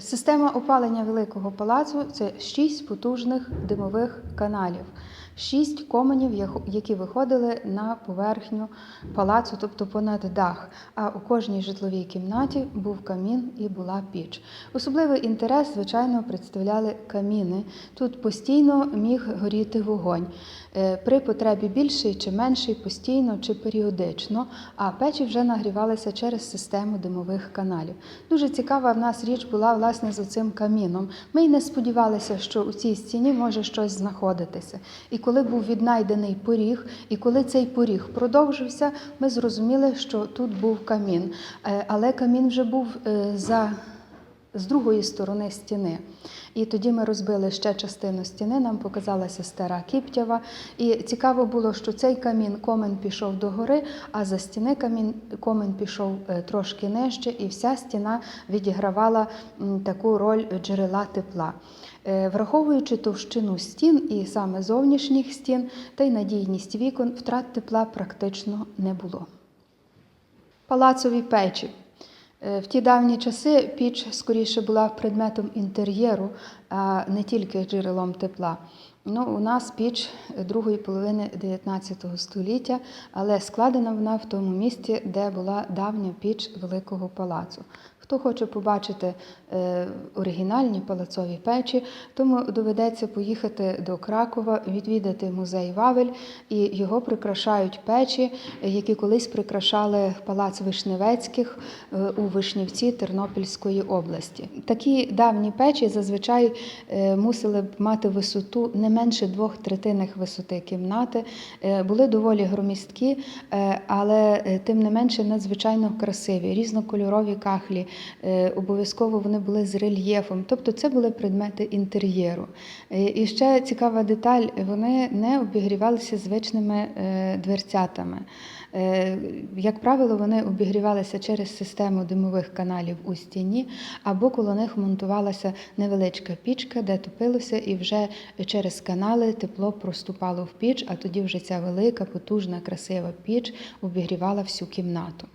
Система опалення Великого палацу це шість потужних димових каналів, шість коменів, які виходили на поверхню палацу, тобто понад дах. А у кожній житловій кімнаті був камін і була піч. Особливий інтерес, звичайно, представляли каміни. Тут постійно міг горіти вогонь. Е, При потребі більший чи менший, постійно чи періодично, а печі вже нагрівалися через систему димових каналів. Дуже цікава в нас річ була власне з цим каміном. Ми й не сподівалися, що у цій стіні може щось знаходитися. І коли був віднайдений поріг, і коли цей поріг продовжився, ми зрозуміли, що тут був камін. Е, Але камін вже був е, за з другої сторони стіни. І тоді ми розбили ще частину стіни, нам показалася стара Кіптєва. І цікаво було, що цей камін комен пішов догори, а за стіни камін комен пішов е, трошки нижче, і вся стіна відігравала таку роль джерела тепла. Е, Враховуючи товщину стін і саме зовнішніх стін та й надійність вікон, втрат тепла практично не було. Палацові печі. Е, В ті давні часи піч скоріше була предметом інтер'єру, а не тільки джерелом тепла. Ну, у нас піч другої половини 19 століття, але складена вона в тому місці, де була давня піч Великого палацу. Хто хоче побачити е, оригінальні палацові печі, тому доведеться поїхати до Кракова, відвідати музей Вавель, і його прикрашають печі, які колись прикрашали палац Вишневецьких е, у Вишнівці Тернопільської області. Такі давні печі зазвичай е, мусили б мати висоту не менше двох третинних висоти кімнати, е, були доволі громісткі, е, але е, тим не менше надзвичайно красиві, різнокольорові кахлі. Обов'язково вони були з рельєфом, тобто це були предмети інтер'єру. І ще цікава деталь: вони не обігрівалися звичними дверцятами. Як правило, вони обігрівалися через систему димових каналів у стіні, або коло них монтувалася невеличка пічка, де топилося, і вже через канали тепло проступало в піч, а тоді вже ця велика, потужна, красива піч обігрівала всю кімнату.